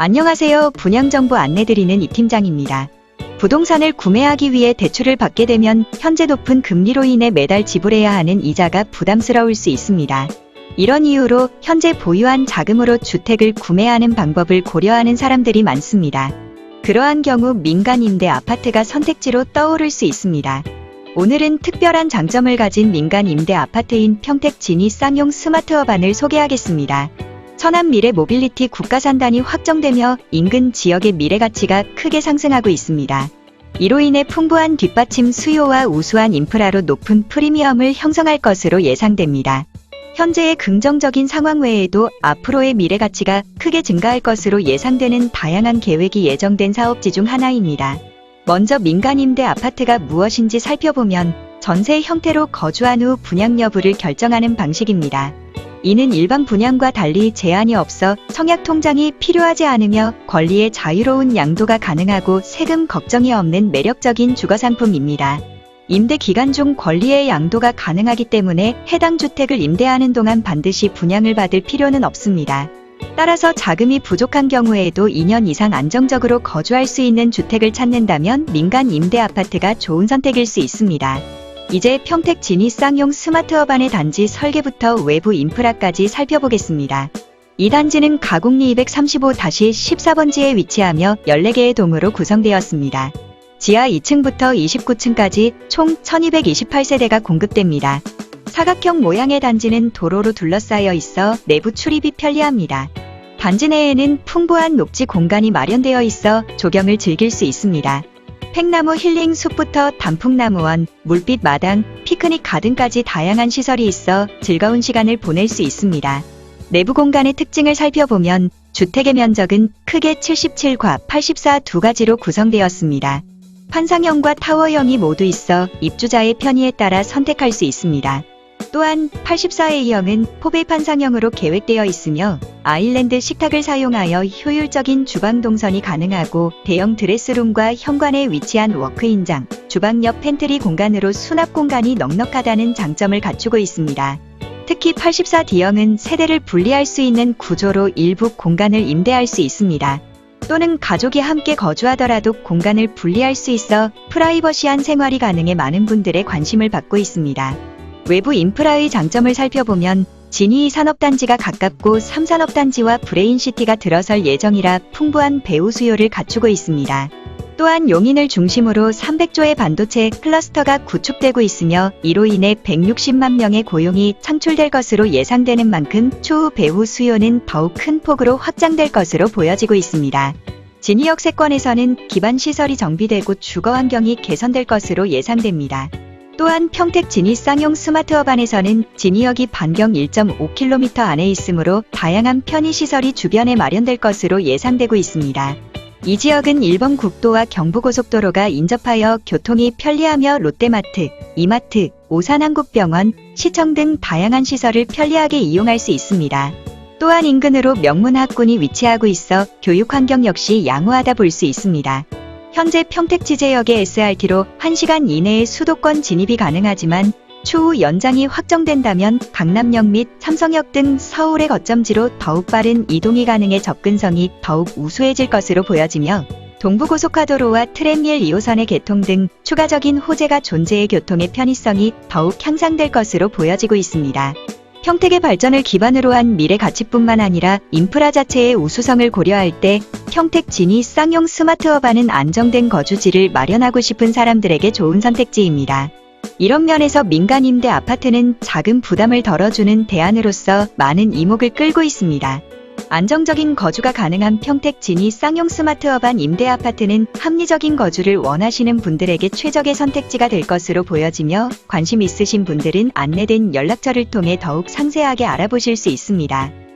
안녕하세요. 분양정보 안내드리는 이 팀장입니다. 부동산을 구매하기 위해 대출을 받게 되면 현재 높은 금리로 인해 매달 지불해야 하는 이자가 부담스러울 수 있습니다. 이런 이유로 현재 보유한 자금으로 주택을 구매하는 방법을 고려하는 사람들이 많습니다. 그러한 경우 민간 임대 아파트가 선택지로 떠오를 수 있습니다. 오늘은 특별한 장점을 가진 민간 임대 아파트인 평택 진이 쌍용 스마트허반을 소개하겠습니다. 천안 미래 모빌리티 국가산단이 확정되며 인근 지역의 미래 가치가 크게 상승하고 있습니다. 이로 인해 풍부한 뒷받침 수요와 우수한 인프라로 높은 프리미엄을 형성할 것으로 예상됩니다. 현재의 긍정적인 상황 외에도 앞으로의 미래 가치가 크게 증가할 것으로 예상되는 다양한 계획이 예정된 사업지 중 하나입니다. 먼저 민간 임대 아파트가 무엇인지 살펴보면 전세 형태로 거주한 후 분양 여부를 결정하는 방식입니다. 이는 일반 분양과 달리 제한이 없어 청약 통장이 필요하지 않으며 권리의 자유로운 양도가 가능하고 세금 걱정이 없는 매력적인 주거 상품입니다. 임대 기간 중 권리의 양도가 가능하기 때문에 해당 주택을 임대하는 동안 반드시 분양을 받을 필요는 없습니다. 따라서 자금이 부족한 경우에도 2년 이상 안정적으로 거주할 수 있는 주택을 찾는다면 민간 임대 아파트가 좋은 선택일 수 있습니다. 이제 평택 진이 쌍용 스마트허반의 단지 설계부터 외부 인프라까지 살펴보겠습니다. 이 단지는 가곡리 235-14번지에 위치하며 14개의 동으로 구성되었습니다. 지하 2층부터 29층까지 총 1228세대가 공급됩니다. 사각형 모양의 단지는 도로로 둘러싸여 있어 내부 출입이 편리합니다. 단지 내에는 풍부한 녹지 공간이 마련되어 있어 조경을 즐길 수 있습니다. 팽나무 힐링 숲부터 단풍나무원, 물빛 마당, 피크닉 가든까지 다양한 시설이 있어 즐거운 시간을 보낼 수 있습니다. 내부 공간의 특징을 살펴보면 주택의 면적은 크게 77과 84 두 가지로 구성되었습니다. 환상형과 타워형이 모두 있어 입주자의 편의에 따라 선택할 수 있습니다. 또한 84A형은 포베 판상형으로 계획되어 있으며 아일랜드 식탁을 사용하여 효율적인 주방 동선이 가능하고 대형 드레스룸과 현관에 위치한 워크인장, 주방 옆 팬트리 공간으로 수납 공간이 넉넉하다는 장점을 갖추고 있습니다. 특히 84D형은 세대를 분리할 수 있는 구조로 일부 공간을 임대할 수 있습니다. 또는 가족이 함께 거주하더라도 공간을 분리할 수 있어 프라이버시한 생활이 가능해 많은 분들의 관심을 받고 있습니다. 외부 인프라의 장점을 살펴보면 진이 산업단지가 가깝고 3산업단지와 브레인시티가 들어설 예정이라 풍부한 배우 수요를 갖추고 있습니다. 또한 용인을 중심으로 300조의 반도체 클러스터가 구축되고 있으며 이로 인해 160만 명의 고용이 창출될 것으로 예상되는 만큼 추후 배우 수요는 더욱 큰 폭으로 확장될 것으로 보여지고 있습니다. 진이역 세권에서는 기반 시설이 정비되고 주거 환경이 개선될 것으로 예상됩니다. 또한 평택 진이 쌍용 스마트허반에서는 진이역이 반경 1.5km 안에 있으므로 다양한 편의시설이 주변에 마련될 것으로 예상되고 있습니다. 이 지역은 일본 국도와 경부고속도로가 인접하여 교통이 편리하며 롯데마트, 이마트, 오산한국병원, 시청 등 다양한 시설을 편리하게 이용할 수 있습니다. 또한 인근으로 명문학군이 위치하고 있어 교육 환경 역시 양호하다 볼 수 있습니다. 현재 평택지제역의 SRT로 1시간 이내에 수도권 진입이 가능하지만 추후 연장이 확정된다면 강남역 및 삼성역 등 서울의 거점지로 더욱 빠른 이동이 가능해 접근성이 더욱 우수해질 것으로 보여지며 동부고속화도로와 트램밀 2호선의 개통 등 추가적인 호재가 존재해 교통의 편의성이 더욱 향상될 것으로 보여지고 있습니다. 평택의 발전을 기반으로 한 미래 가치뿐만 아니라 인프라 자체의 우수성을 고려할 때 평택 진이 쌍용 스마트허반은 안정된 거주지를 마련하고 싶은 사람들에게 좋은 선택지입니다. 이런 면에서 민간 임대 아파트는 작은 부담을 덜어주는 대안으로서 많은 이목을 끌고 있습니다. 안정적인 거주가 가능한 평택 진이 쌍용 스마트허반 임대 아파트는 합리적인 거주를 원하시는 분들에게 최적의 선택지가 될 것으로 보여지며 관심 있으신 분들은 안내된 연락처를 통해 더욱 상세하게 알아보실 수 있습니다.